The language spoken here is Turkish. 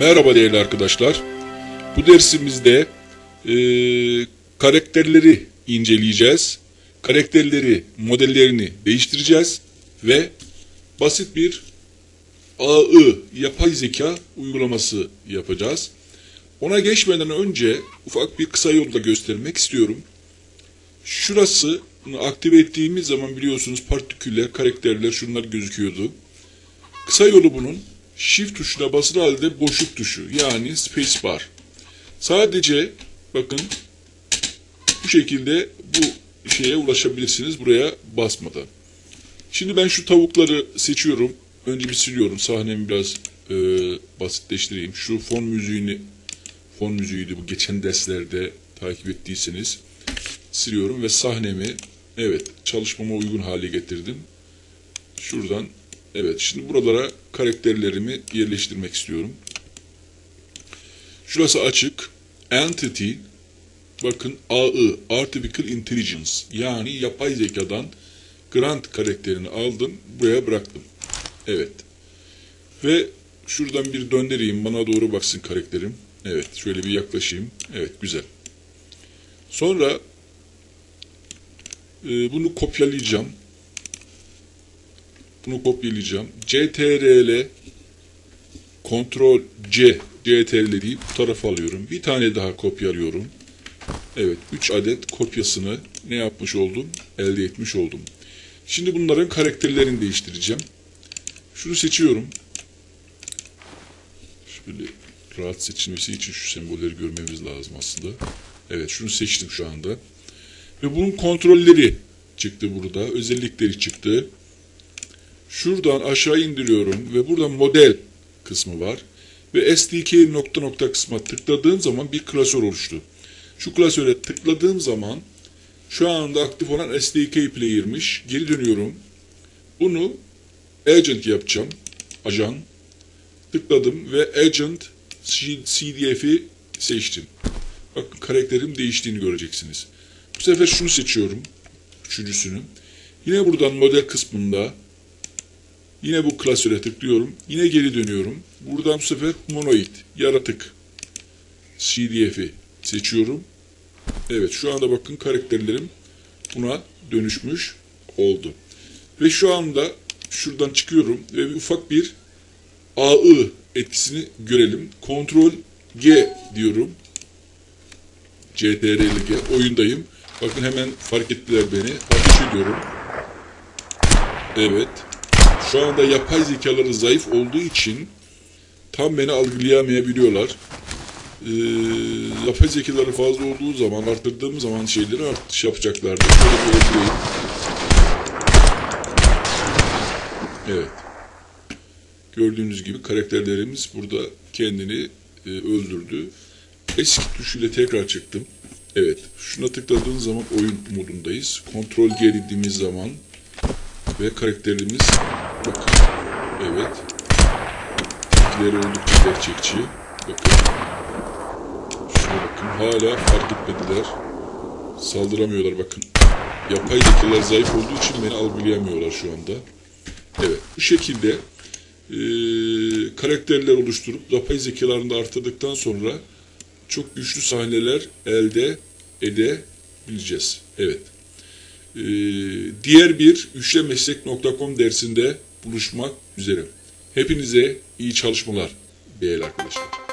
Merhaba değerli arkadaşlar. Bu dersimizde e, karakterleri inceleyeceğiz. Karakterleri, modellerini değiştireceğiz ve basit bir AI, yapay zeka uygulaması yapacağız. Ona geçmeden önce ufak bir kısa yolda göstermek istiyorum. Şurası aktive ettiğimiz zaman biliyorsunuz partiküller, karakterler şunlar gözüküyordu. Kısa yolu bunun Shift tuşuna basılı halde boşluk tuşu yani space bar. Sadece bakın bu şekilde bu şeye ulaşabilirsiniz buraya basmadan. Şimdi ben şu tavukları seçiyorum. Önce bir siliyorum. Sahnemi biraz e, basitleştireyim. Şu fon müziğini fon müziğiydi bu geçen derslerde takip ettiyseniz siliyorum ve sahnemi evet çalışmama uygun hale getirdim. Şuradan Evet, şimdi buralara karakterlerimi yerleştirmek istiyorum. Şurası açık. Entity, bakın AI, Artificial Intelligence, yani yapay zekadan Grant karakterini aldım, buraya bıraktım. Evet. Ve şuradan bir döndüreyim, bana doğru baksın karakterim. Evet, şöyle bir yaklaşayım. Evet, güzel. Sonra e, bunu kopyalayacağım. Bunu kopyalayacağım. CTRL Ctrl C CTRL deyip bu tarafa alıyorum. Bir tane daha kopyalıyorum. Evet 3 adet kopyasını ne yapmış oldum? Elde etmiş oldum. Şimdi bunların karakterlerini değiştireceğim. Şunu seçiyorum. Şöyle rahat seçilmesi için şu sembolleri görmemiz lazım aslında. Evet şunu seçtim şu anda. Ve bunun kontrolleri çıktı burada. Özellikleri çıktı. Şuradan aşağı indiriyorum ve burada model kısmı var. Ve SDK nokta nokta kısma tıkladığım zaman bir klasör oluştu. Şu klasöre tıkladığım zaman şu anda aktif olan SDK player'miş. Geri dönüyorum. Bunu agent yapacağım. Ajan. Tıkladım ve agent CDF'i seçtim. Bakın karakterim değiştiğini göreceksiniz. Bu sefer şunu seçiyorum. Üçüncüsünü. Yine buradan model kısmında Yine bu klasöre tıklıyorum. Yine geri dönüyorum. Buradan bu sefer monoid, yaratık CDF'i seçiyorum. Evet şu anda bakın karakterlerim buna dönüşmüş oldu. Ve şu anda şuradan çıkıyorum ve bir ufak bir AI etkisini görelim. Ctrl G diyorum. CTRL G oyundayım. Bakın hemen fark ettiler beni. Ateş ediyorum. Evet. Şu anda yapay zekaları zayıf olduğu için tam beni algılayamayabiliyorlar. Ee, yapay zekaları fazla olduğu zaman, arttırdığım zaman şeyleri artış yapacaklardır. Şöyle bir Evet. Gördüğünüz gibi karakterlerimiz burada kendini e, öldürdü. Eski tuşuyla tekrar çıktım. Evet. Şuna tıkladığınız zaman oyun modundayız. Kontrol gerildiğimiz zaman ve karakterimiz bakın. Evet. Etkileri oldukça gerçekçi bakın. Şuna bakın. Hala fark etmediler. Saldıramıyorlar bakın. Yapay zekalar zayıf olduğu için beni algılayamıyorlar şu anda. Evet bu şekilde e, karakterler oluşturup yapay zekalarını da artırdıktan sonra çok güçlü sahneler elde edebileceğiz. Evet. Ee, diğer bir üçlemeslek.com dersinde buluşmak üzere. Hepinize iyi çalışmalar değerli arkadaşlar.